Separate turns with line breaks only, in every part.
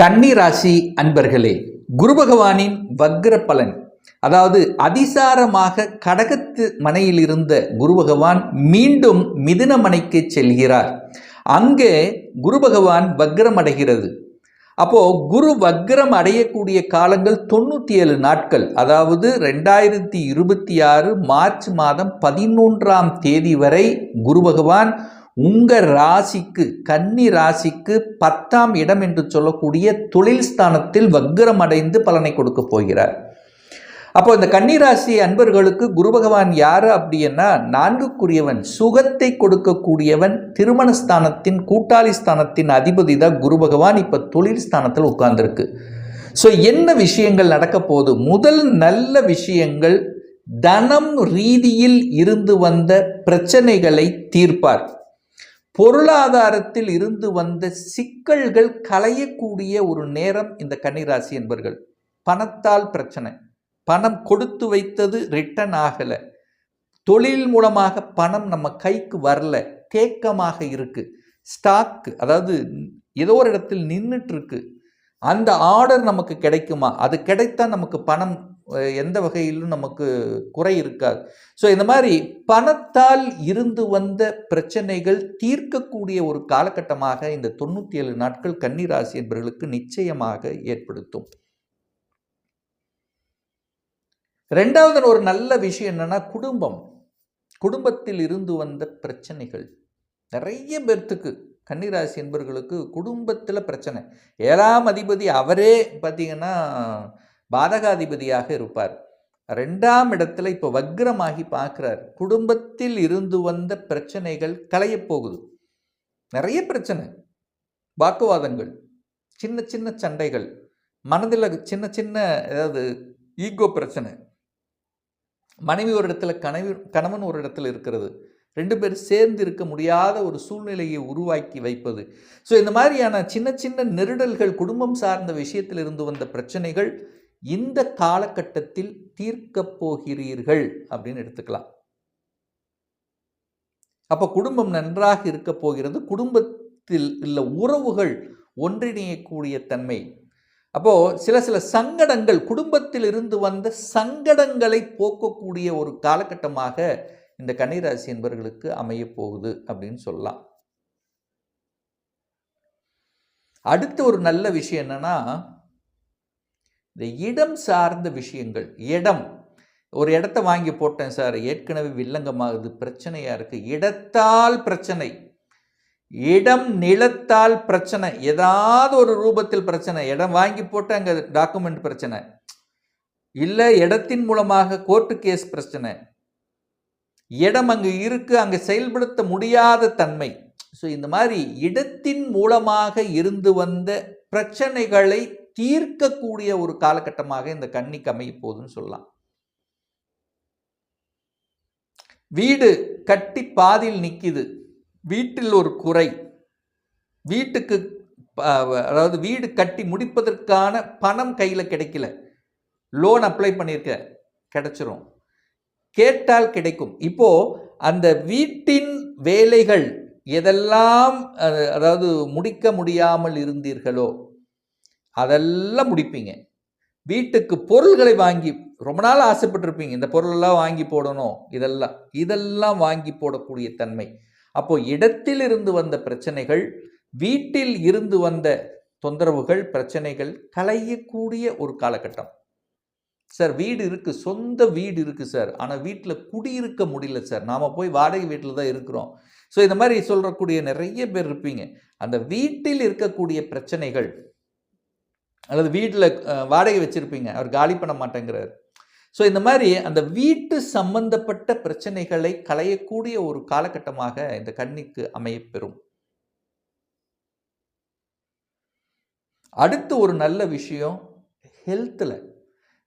கன்னி ராசி அன்பர்களே குரு பகவானின் வக்ர பலன். அதாவது அதிசாரமாக கடகத்து மனையில் இருந்த குரு பகவான் மீண்டும் மிதுன மனைக்கு செல்கிறார். அங்கே குரு பகவான் வக்ரம் அடைகிறது. அப்போ குரு வக்ரம் அடையக்கூடிய காலங்கள் தொண்ணூற்றி ஏழு நாட்கள். அதாவது ரெண்டாயிரத்தி இருபத்தி ஆறு மார்ச் மாதம் பதினொன்றாம் தேதி வரை குரு பகவான் உங்கள் ராசிக்கு கன்னி ராசிக்கு பத்தாம் இடம் என்று சொல்லக்கூடிய தொழில் ஸ்தானத்தில் வக்ரம் அடைந்து பலனை கொடுக்க போகிறார். அப்போ இந்த கன்னிராசி அன்பர்களுக்கு குரு பகவான் யார் அப்படின்னா நான்குக்குரியவன் சுகத்தை கொடுக்கக்கூடியவன் திருமண ஸ்தானத்தின் கூட்டாளி ஸ்தானத்தின் அதிபதி தான் குரு பகவான். இப்போ தொழில் ஸ்தானத்தில் உட்கார்ந்துருக்கு. ஸோ என்ன விஷயங்கள் நடக்க போகுது? முதல் நல்ல விஷயங்கள் தனம் ரீதியில் இருந்து வந்த பிரச்சனைகளை தீர்ப்பார். பொருளாதாரத்தில் இருந்து வந்த சிக்கல்கள் களையக்கூடிய ஒரு நேரம் இந்த கன்னிராசி என்பர்கள். பணத்தால் பிரச்சனை. பணம் கொடுத்து வைத்தது ரிட்டன் ஆகலை. தொழில் மூலமாக பணம் நம்ம கைக்கு வரல. தேக்கமாக இருக்கு. ஸ்டாக் அதாவது ஏதோ ஒரு இடத்தில் நின்றுட்டு இருக்கு. அந்த ஆர்டர் நமக்கு கிடைக்குமா? அது கிடைத்தா நமக்கு பணம் எந்த வகையிலும் நமக்கு குறை இருக்காது. ஸோ இந்த மாதிரி பணத்தால் இருந்து வந்த பிரச்சனைகள் தீர்க்கக்கூடிய ஒரு காலகட்டமாக இந்த தொண்ணூற்றி ஏழு நாட்கள் கன்னிராசி என்பவர்களுக்கு நிச்சயமாக ஏற்படுத்தும். ரெண்டாவது ஒரு நல்ல விஷயம் என்னென்னா குடும்பம். குடும்பத்தில் இருந்து வந்த பிரச்சனைகள். நிறைய பேர்த்துக்கு கன்னிராசி என்பவர்களுக்கு குடும்பத்தில் பிரச்சனை. ஏழாம் அதிபதி அவரே பார்த்தீங்கன்னா பாதகாதிபதியாக இருப்பார். ரெண்டாம் இடத்துல இப்போ வக்ரமாகி பார்க்குறார். குடும்பத்தில் இருந்து வந்த பிரச்சனைகள் களையப் போகுது. நிறைய பிரச்சனை. வாக்குவாதங்கள் சின்ன சின்ன சண்டைகள் மனதில் சின்ன சின்ன ஏதாவது ஈகோ பிரச்சனை. மனைவி ஒரு இடத்துல கனவி கணவன் ஒரு இடத்துல இருக்கிறது. ரெண்டு பேர் சேர்ந்து இருக்க முடியாத ஒரு சூழ்நிலையை உருவாக்கி வைப்பது. ஸோ இந்த மாதிரியான சின்ன சின்ன நெருடல்கள் குடும்பம் சார்ந்த விஷயத்தில் இருந்து வந்த பிரச்சனைகள் இந்த காலகட்டத்தில் தீர்க்கப் போகிறீர்கள் அப்படின்னு எடுத்துக்கலாம். அப்போ குடும்பம் நன்றாக இருக்க போகிறது. குடும்பத்தில் உள்ள உறவுகள் ஒன்றிணையக்கூடிய தன்மை. அப்போ சில சில சங்கடங்கள் குடும்பத்தில் இருந்து வந்த சங்கடங்களை போக்கக்கூடிய ஒரு காலகட்டமாக இந்த கன்னிராசி என்பவர்களுக்கு அமைய போகுது அப்படின்னு சொல்லலாம். அடுத்த ஒரு நல்ல விஷயம் என்னன்னா இந்த இடம் சார்ந்த விஷயங்கள் இடம். ஒரு இடத்த வாங்கி போட்டேன் சார். ஏற்கனவே வில்லங்கமாகுது பிரச்சனையாக இருக்குது இடத்தால் பிரச்சனை. இடம் நிலத்தால் பிரச்சனை. ஏதாவது ஒரு ரூபத்தில் பிரச்சனை. இடம் வாங்கி போட்டு அங்கே டாக்குமெண்ட் பிரச்சனை. இல்லை இடத்தின் மூலமாக கோர்ட்டு கேஸ் பிரச்சனை. இடம் அங்கே இருக்குது அங்கே செயல்படுத்த முடியாத தன்மை. ஸோ இந்த மாதிரி இடத்தின் மூலமாக இருந்து வந்த பிரச்சனைகளை தீர்க்கக்கூடிய ஒரு காலகட்டமாக இந்த கன்னிக்கு அமைய போகுதுன்னு சொல்லலாம். வீடு கட்டி பாதியில் நிற்கிது வீட்டில் ஒரு குறை. வீட்டுக்கு அதாவது வீடு கட்டி முடிப்பதற்கான பணம் கையில் கிடைக்கல. லோன் அப்ளை பண்ணியிருக்க கிடைச்சிரும். கேட்டால் கிடைக்கும். இப்போ அந்த வீட்டின் வேலைகள் எதெல்லாம் அதாவது முடிக்க முடியாமல் இருந்தீர்களோ அதெல்லாம் முடிப்பீங்க. வீட்டுக்கு பொருள்களை வாங்கி ரொம்ப நாள் ஆசைப்பட்டிருப்பீங்க இந்த பொருளெல்லாம் வாங்கி போடணும் இதெல்லாம் இதெல்லாம் வாங்கி போடக்கூடிய தன்மை. அப்போ இடத்தில் இருந்து வந்த பிரச்சனைகள் வீட்டில் இருந்து வந்த தொந்தரவுகள் பிரச்சனைகள் களையக்கூடிய ஒரு காலகட்டம். சார் வீடு இருக்கு சொந்த வீடு இருக்கு சார் ஆனால் வீட்டில் குடியிருக்க முடியல சார். நாம போய் வாடகை வீட்டில் தான் இருக்கிறோம். ஸோ இந்த மாதிரி சொல்றக்கூடிய நிறைய பேர் இருப்பீங்க. அந்த வீட்டில் இருக்கக்கூடிய பிரச்சனைகள் அல்லது வீட்டில் வாடகை வச்சுருப்பீங்க. அவர் காலி பண்ண மாட்டேங்கிறார். ஸோ இந்த மாதிரி அந்த வீட்டு சம்பந்தப்பட்ட பிரச்சனைகளை களையக்கூடிய ஒரு காலகட்டமாக இந்த கண்ணிக்கு அமையப்பெறும். அடுத்து ஒரு நல்ல விஷயம் ஹெல்த்தில்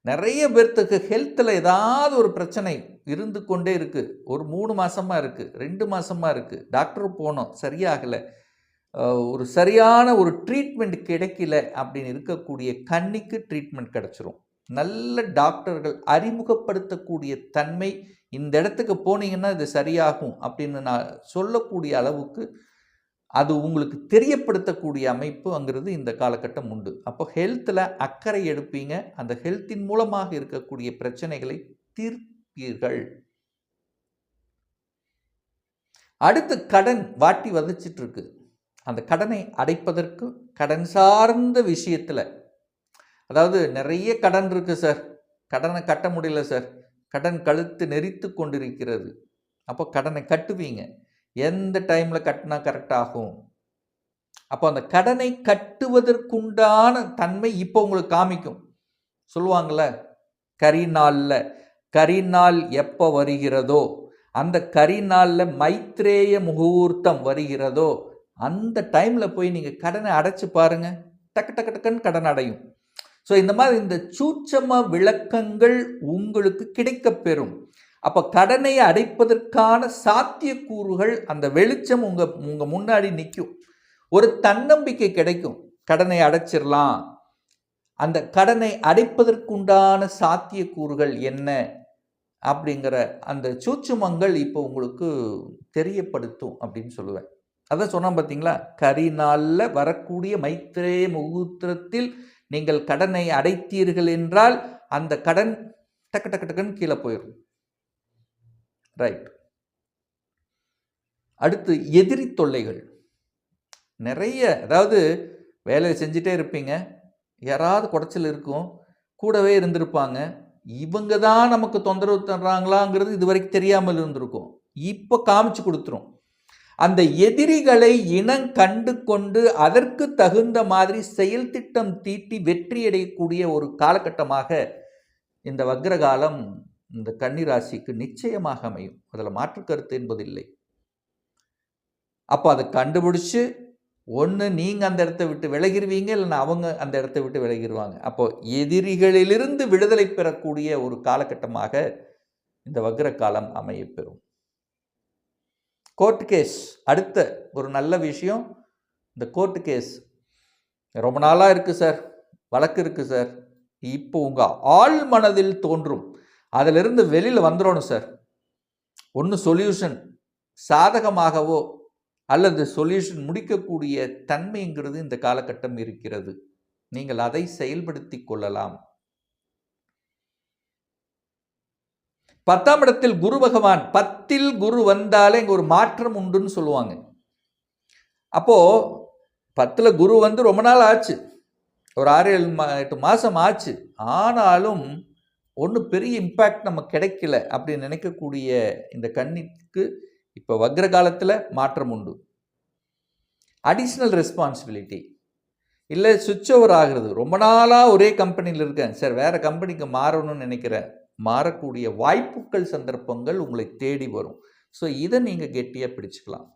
நிறைய பேர்த்துக்கு ஹெல்த்தில் ஏதாவது ஒரு பிரச்சனை இருந்து கொண்டே இருக்குது ஒரு மூணு மாதமாக இருக்குது ரெண்டு மாதமாக இருக்குது டாக்டர் போனோம் சரியாகலை. ஒரு சரியான ஒரு ட்ரீட்மெண்ட் கிடைக்கல அப்படின்னு இருக்கக்கூடிய கண்ணிக்கு ட்ரீட்மெண்ட் கிடச்சிரும். நல்ல டாக்டர்கள் அறிமுகப்படுத்தக்கூடிய தன்மை இந்த இடத்துக்கு போனீங்கன்னா இது சரியாகும் அப்படின்னு நான் சொல்லக்கூடிய அளவுக்கு அது உங்களுக்கு தெரியப்படுத்தக்கூடிய அமைப்புங்கிறது இந்த காலகட்டம் உண்டு. அப்போ ஹெல்த்தில் அக்கறை எடுப்பீங்க. அந்த ஹெல்த்தின் மூலமாக இருக்கக்கூடிய பிரச்சனைகளை தீர்ப்பீர்கள். அடுத்து கடன் வாட்டி வதச்சிட்ருக்கு அந்த கடனை அடைப்பதற்கு கடன் சார்ந்த விஷயத்தில் அதாவது நிறைய கடன் இருக்குது சார். கடனை கட்ட முடியல சார். கடன் கழுத்து நெறித்து கொண்டிருக்கிறது. அப்போ கடனை கட்டுவீங்க. எந்த டைமில் கட்டினா கரெக்டாகும் அப்போ அந்த கடனை கட்டுவதற்குண்டான தன்மை இப்போ உங்களுக்கு காமிக்கும். சொல்லுவாங்கள கரி நாளில் கரி நாள் எப்போ வருகிறதோ அந்த கரி நாளில் மைத்ரேய முகூர்த்தம் வருகிறதோ அந்த டைமில் போய் நீங்கள் கடனை அடைச்சி பாருங்கள் டக்கு டக்கு டக்குன்னு கடன் அடையும். ஸோ இந்த மாதிரி இந்த சூட்சம விளக்கங்கள் உங்களுக்கு கிடைக்கப்பெறும் அப்போ கடனை அடைப்பதற்கான சாத்தியக்கூறுகள் அந்த வெளிச்சம் உங்கள் உங்கள் முன்னாடி நிற்கும் ஒரு தன்னம்பிக்கை கிடைக்கும். கடனை அடைச்சிடலாம் அந்த கடனை அடைப்பதற்குண்டான சாத்தியக்கூறுகள் என்ன? அப்படிங்கிற அந்த சூட்சுமங்கள் இப்போ உங்களுக்கு தெரியப்படுத்தும் அப்படின்னு சொல்லுவேன். அதான் சொன்னோம் பார்த்தீங்களா கரி நாளில் வரக்கூடிய மைத்திரே முகூர்த்தத்தில் நீங்கள் கடனை அடைத்தீர்கள் என்றால் அந்த கடன் டக்கு டக்கு டக்குன்னு கீழே போயிடும் ரைட் அடுத்து எதிரி தொல்லைகள். நிறைய அதாவது வேலையை செஞ்சுட்டே இருப்பீங்க. யாராவது குடைச்சல் இருக்கும் கூடவே இருந்திருப்பாங்க. இவங்க தான் நமக்கு தொந்தரவு தர்றாங்களாங்கிறது இது வரைக்கும் தெரியாமல் இருந்திருக்கும். இப்போ காமிச்சு கொடுத்துரும். அந்த எதிரிகளை இனம் கண்டு கொண்டு அதற்கு தகுந்த மாதிரி செயல் திட்டம் தீட்டி வெற்றியடையக்கூடிய ஒரு காலகட்டமாக இந்த வக்ரகாலம் இந்த கன்னிராசிக்கு நிச்சயமாக அமையும். அதில் மாற்று கருத்து என்பதில்லை. அப்போ அதை கண்டுபிடிச்சு ஒன்று நீங்கள் அந்த இடத்த விட்டு விலகிருவீங்க இல்லைன்னா அவங்க அந்த இடத்த விட்டு விலகிடுவாங்க அப்போ எதிரிகளிலிருந்து விடுதலை பெறக்கூடிய ஒரு காலகட்டமாக இந்த வக்ர காலம் அமையப்பெறும் கோர்ட் கேஸ் அடுத்த ஒரு நல்ல விஷயம் இந்த கோர்ட் கேஸ். ரொம்ப நாளாக இருக்குது சார் வழக்கு இருக்குது சார். இப்போ உங்கள் ஆள் மனதில் தோன்றும். அதிலிருந்து வெளியில் வந்துடணும் சார். ஒன்று சொல்யூஷன் சாதகமாகவோ அல்லது சொல்யூஷன் முடிக்கக்கூடிய தன்மைங்கிறது இந்த காலகட்டம் இருக்கிறது. நீங்கள் அதை செயல்படுத்தி கொள்ளலாம். பத்தாம் இடத்தில் குரு பகவான் பத்தில் குரு வந்தாலே இங்கே ஒரு மாற்றம் உண்டுன்னு சொல்லுவாங்க. அப்போ பத்தில் குரு வந்து ரொம்ப நாள் ஆச்சு. ஒரு ஆறு ஏழு மா எட்டு மாதம் ஆச்சு. ஆனாலும் ஒன்றும் பெரிய இம்பேக்ட் நம்ம கிடைக்கல அப்படின்னு நினைக்கக்கூடிய இந்த கண்ணிக்கு இப்போ வக்ர காலத்தில் மாற்றம் உண்டு. அடிஷ்னல் ரெஸ்பான்சிபிலிட்டி இல்லை சுவிட்ச் ஓவர் ஆகிறது. ரொம்ப நாளாக ஒரே கம்பெனியில் இருக்கேன். சார் வேறு கம்பெனிக்கு மாறணும்னு நினைக்கிறேன். மாறக்கூடிய வாய்ப்புகள் சந்தர்ப்பங்கள் உங்களை தேடி வரும். ஸோ இதை நீங்கள் கெட்டியாக பிடிச்சிக்கலாம்.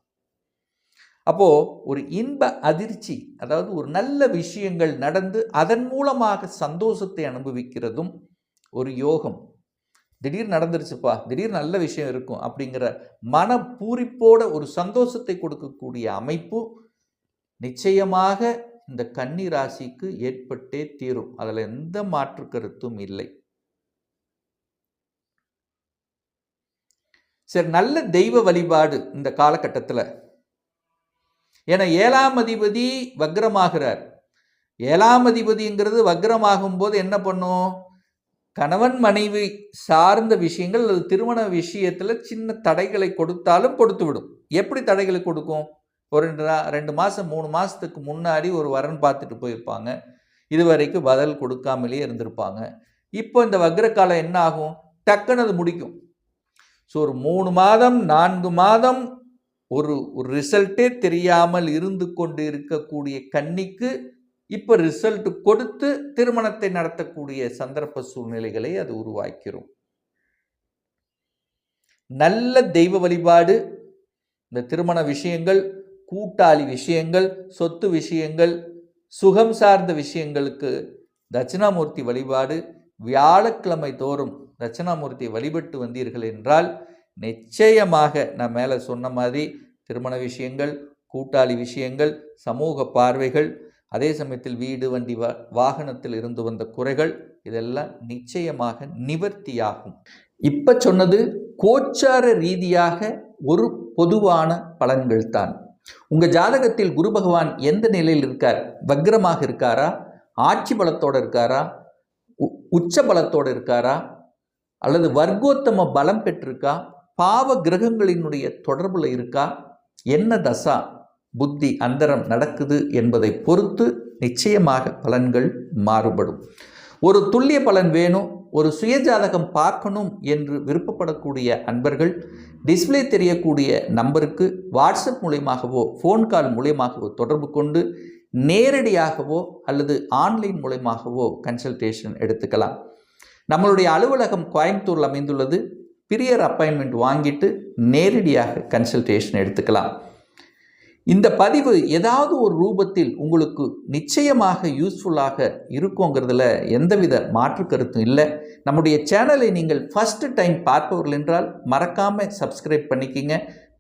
அப்போது ஒரு இன்ப அதிர்ச்சி அதாவது ஒரு நல்ல விஷயங்கள் நடந்து அதன் மூலமாக சந்தோஷத்தை அனுபவிக்கிறதும் ஒரு யோகம். திடீர் நடந்துருச்சுப்பா திடீர் நல்ல விஷயம் இருக்கும் அப்படிங்கிற மன பூரிப்போட ஒரு சந்தோஷத்தை கொடுக்கக்கூடிய அமைப்பு நிச்சயமாக இந்த கன்னி ராசிக்கு ஏற்பட்டே தீரும். அதில் எந்த மாற்று கருத்தும் இல்லை. சரி நல்ல தெய்வ வழிபாடு இந்த காலகட்டத்தில். ஏன்னா ஏழாம் அதிபதி வக்ரமாகிறார். ஏழாம் அதிபதிங்கிறது வக்ரமாகும் போது என்ன பண்ணும்? கணவன் மனைவி சார்ந்த விஷயங்கள் அல்லது திருமண விஷயத்தில் சின்ன தடைகளை கொடுத்தாலும் கொடுத்து விடும் எப்படி தடைகளை கொடுக்கும்? ஒரு ரெண்டு ரெண்டு மாதம் மூணு மாதத்துக்கு முன்னாடி ஒரு வரன் பார்த்துட்டு போயிருப்பாங்க. இது வரைக்கும் பதில் கொடுக்காமலே இருந்திருப்பாங்க. இப்போ இந்த வக்ரகாலம் என்ன ஆகும்? டக்குன்னு அது முடிக்கும். ஸோ ஒரு மூணு மாதம் நான்கு மாதம் ஒரு ஒரு ரிசல்ட்டே தெரியாமல் இருந்து கொண்டு இருக்கக்கூடிய கன்னிக்கு இப்போ ரிசல்ட் கொடுத்து திருமணத்தை நடத்தக்கூடிய சந்தர்ப்ப சூழ்நிலைகளை அது உருவாக்கிறோம் நல்ல தெய்வ வழிபாடு இந்த திருமண விஷயங்கள் கூட்டாளி விஷயங்கள் சொத்து விஷயங்கள் சுகம் சார்ந்த விஷயங்களுக்கு தட்சிணாமூர்த்தி வழிபாடு வியாழக்கிழமை தோறும் தட்சிணாமூர்த்தி வழிபட்டு வந்தீர்கள் என்றால் நிச்சயமாக நான் மேலே சொன்ன மாதிரி திருமண விஷயங்கள் கூட்டாளி விஷயங்கள் சமூக பார்வைகள் அதே சமயத்தில் வீடு வண்டி வா வாகனத்தில் இருந்து வந்த குறைகள் இதெல்லாம் நிச்சயமாக நிவர்த்தியாகும். இப்போ சொன்னது கோச்சார ரீதியாக ஒரு பொதுவான பலன்கள் தான் உங்கள் ஜாதகத்தில் குரு பகவான் எந்த நிலையில் இருக்கார்? வக்ரமாக இருக்காரா? ஆட்சி பலத்தோடு இருக்காரா? உ- உச்ச பலத்தோடு இருக்காரா? அல்லது வர்க்கோத்தம பலம் பெற்றிருக்கா? பாவ கிரகங்களினுடைய தொடர்பில் இருக்கா? என்ன தசா புத்தி அந்தரம் நடக்குது என்பதை பொறுத்து நிச்சயமாக பலன்கள் மாறுபடும். ஒரு துல்லிய பலன் வேணும் ஒரு சுயஜாதகம் பார்க்கணும் என்று விருப்பப்படக்கூடிய அன்பர்கள் டிஸ்ப்ளே தெரியக்கூடிய நம்பருக்கு வாட்ஸ்அப் மூலியமாகவோ ஃபோன் கால் மூலியமாகவோ தொடர்பு கொண்டு நேரடியாகவோ அல்லது ஆன்லைன் மூலயமாகவோ கன்சல்டேஷன் எடுத்துக்கலாம். நம்மளுடைய அலுவலகம் கோயம்புத்தூரில் அமைந்துள்ளது. பிரியர் அப்பாயின்மெண்ட் வாங்கிட்டு நேரடியாக கன்சல்டேஷன் எடுத்துக்கலாம். இந்த பதிவு ஏதாவது ஒரு ரூபத்தில் உங்களுக்கு நிச்சயமாக யூஸ்ஃபுல்லாக இருக்குங்கிறதுல எந்தவித மாற்று கருத்தும் இல்லை. நம்முடைய சேனலை நீங்கள் ஃபஸ்ட்டு டைம் பார்ப்பவர்கள் என்றால் மறக்காமல் சப்ஸ்கிரைப் பண்ணிக்கிங்க.